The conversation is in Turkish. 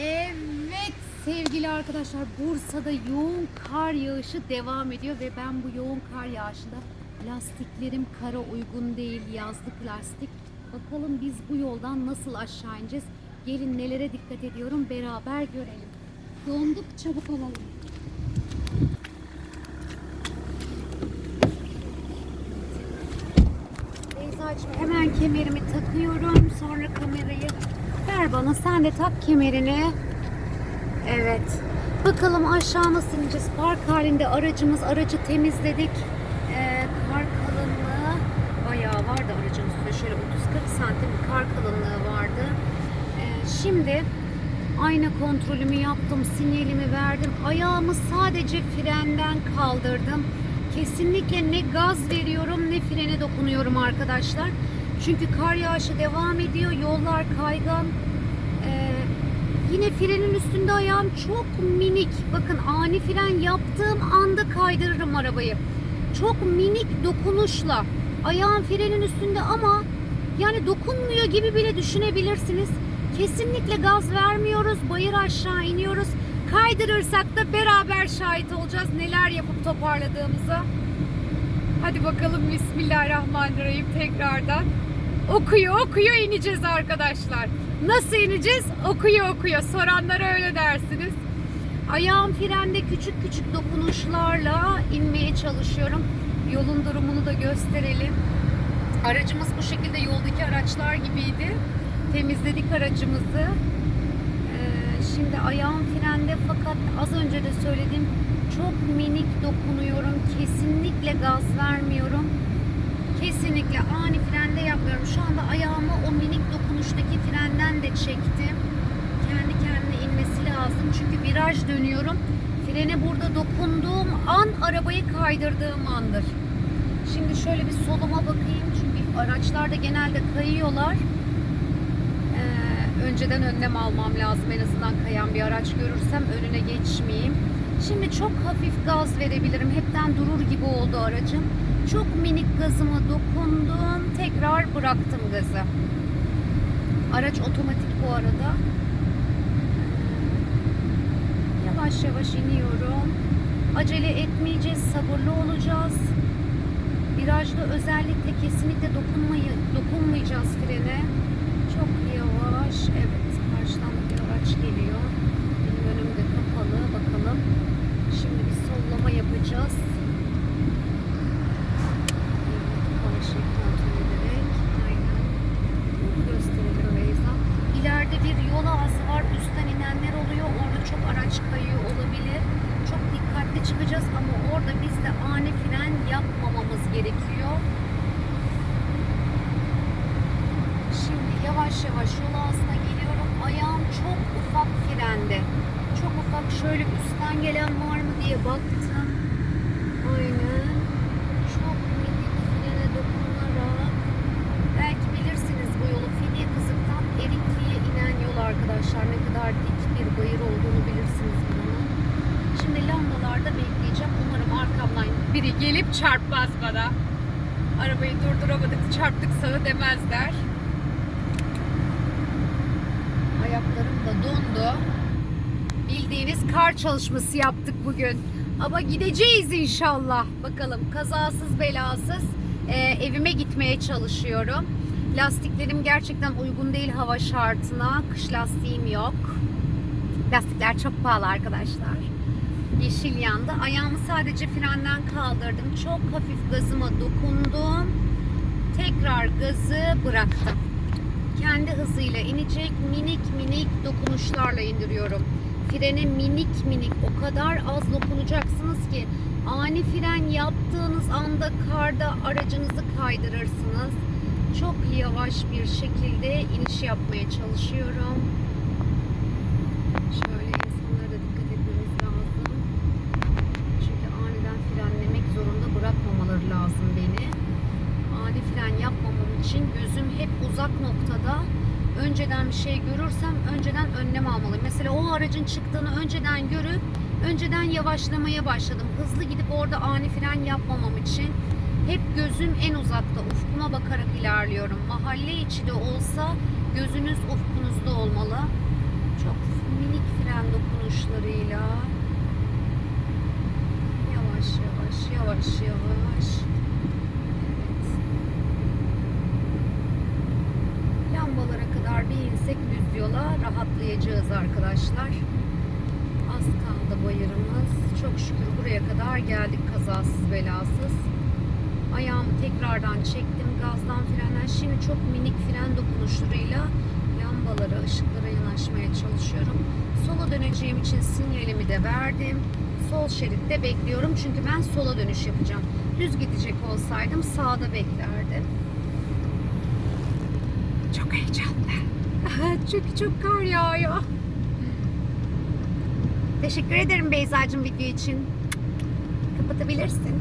Evet sevgili arkadaşlar Bursa'da yoğun kar yağışı devam ediyor ve ben bu yoğun kar yağışında lastiklerim kara uygun değil yazlık lastik. Bakalım biz bu yoldan nasıl aşağı ineceğiz? Gelin nelere dikkat ediyorum beraber görelim. Donduk çabuk olalım. Beyza'cığım hemen kemerimi takıyorum. Sonra kamerayı ver bana. Sen de tak kemerini. Evet. Bakalım aşağı nasıl ineceğiz? Park halinde aracımız. Aracı temizledik. Ee, kar kalınlığı bayağı vardı aracın üstünde. Şöyle 30-40 santim bir kar kalınlığı vardı. Ee, şimdi ayna kontrolümü yaptım. Sinyalimi verdim. Ayağımı sadece frenden kaldırdım. Kesinlikle ne gaz veriyorum ne frene dokunuyorum arkadaşlar. Çünkü kar yağışı devam ediyor. Yollar kaygan. Ee, yine frenin üstünde ayağım çok minik. Bakın ani fren yaptığım anda kaydırırım arabayı. Çok minik dokunuşla. Ayağım frenin üstünde ama yani dokunmuyor gibi bile düşünebilirsiniz. Kesinlikle gaz vermiyoruz. Bayır aşağı iniyoruz. Kaydırırsak da beraber şahit olacağız neler yapıp toparladığımıza. Hadi bakalım Bismillahirrahmanirrahim tekrardan. Okuyor okuyor ineceğiz arkadaşlar. Nasıl ineceğiz? Okuyor okuyor. Soranlara öyle dersiniz. Ayağım frende küçük küçük dokunuşlarla inmeye çalışıyorum. Yolun durumunu da gösterelim. Aracımız bu şekilde yoldaki araçlar gibiydi. Temizledik aracımızı. Ee, şimdi ayağım frende fakat az önce de söyledim çok minik dokunuyorum. Kesinlikle gaz vermiyorum. Kesinlikle ani frende yapmıyorum. Şu anda ayağımı o minik dokunuştaki frenden de çektim. Kendi kendine inmesi lazım. Çünkü viraj dönüyorum. Frene burada dokunduğum an arabayı kaydırdığım andır. Şimdi şöyle bir soluma bakayım. Çünkü araçlarda genelde kayıyorlar. Ee, önceden önlem almam lazım. En azından kayan bir araç görürsem önüne geçmeyeyim. Şimdi çok hafif gaz verebilirim. Hepten durur gibi oldu aracım. Çok minik gazıma dokundum. Tekrar bıraktım gazı. Araç otomatik bu arada. Yavaş yavaş iniyorum. Acele etmeyeceğiz, sabırlı olacağız. Virajda özellikle kesinlikle dokunmayı, dokunmayacağız frene. Çok yavaş. Evet, karşıdan bir araç geliyor. Benim önümde kapalı. Bakalım. Şimdi bir sollama yapacağız. Evet, karşıyı kontrol ederek. Aynen. Bunu gösterelim Beyza. İleride bir yol ağzı var. Üstten inenler oluyor. Orada çok araç kayıyor olabilir. Çok dikkatli çıkacağız ama orada biz de ani fren yapmamamız gerekiyor. Şimdi yavaş yavaş yol ağzına geliyorum. Ayağım çok ufak frende. Çok ufak şöyle üstten gelen var mı diye baktım. Aynen. Çok minik frene dokunarak. Belki bilirsiniz bu yolu Fidye Kızık'tan Erikli'ye inen yol arkadaşlar. Ne kadar dik bir bayır olduğunu bilirsiniz bunun. Şimdi lambalarda bekleyeceğim. Umarım arkamdan biri gelip çarpmaz bana. Arabayı durduramadık, çarptık sana demezler. Ayaklarım da dondu. Bildiğiniz kar çalışması yaptık bugün. Ama gideceğiz inşallah. Bakalım kazasız belasız e, evime gitmeye çalışıyorum. Lastiklerim gerçekten uygun değil hava şartına. Kış lastiğim yok. Lastikler çok pahalı arkadaşlar. Yeşil yandı. Ayağımı sadece frenden kaldırdım. Çok hafif gazıma dokundum. Tekrar gazı bıraktım. Kendi hızıyla inecek minik minik dokunuşlarla indiriyorum. Frene minik minik o kadar az dokunacaksınız ki ani fren yaptığınız anda karda aracınızı kaydırırsınız. Çok yavaş bir şekilde iniş yapmaya çalışıyorum. Şöyle insanlara da dikkat etmemiz lazım. Çünkü aniden frenlemek zorunda bırakmamaları lazım beni. Ani fren yapmamam için gözüm hep uzak noktada. Önceden bir şey görürsem önceden önlem almalıyım. Mesela o aracın çıktığını önceden görüp önceden yavaşlamaya başladım. Hızlı gidip orada ani fren yapmamam için hep gözüm en uzakta, ufkuma bakarak ilerliyorum. Mahalle içi de olsa gözünüz ufkunuzda olmalı. Çok minik dokunuşlarıyla yavaş yavaş yavaş yavaş evet lambalara kadar bir insek düz yola rahatlayacağız arkadaşlar. Az kaldı bayırımız. Çok şükür buraya kadar geldik kazasız belasız. Ayağımı tekrardan çektim gazdan frenden. Şimdi çok minik fren dokunuşlarıyla lambalara ışıklara yanaşmaya çalışıyorum. Sola döneceğim için sinyalimi de verdim. Sol şeritte bekliyorum çünkü ben sola dönüş yapacağım. Düz gidecek olsaydım sağda beklerdim. Çok heyecanlı çünkü çok kar yağıyor. Teşekkür ederim Beyza'cığım video için. Kapatabilirsin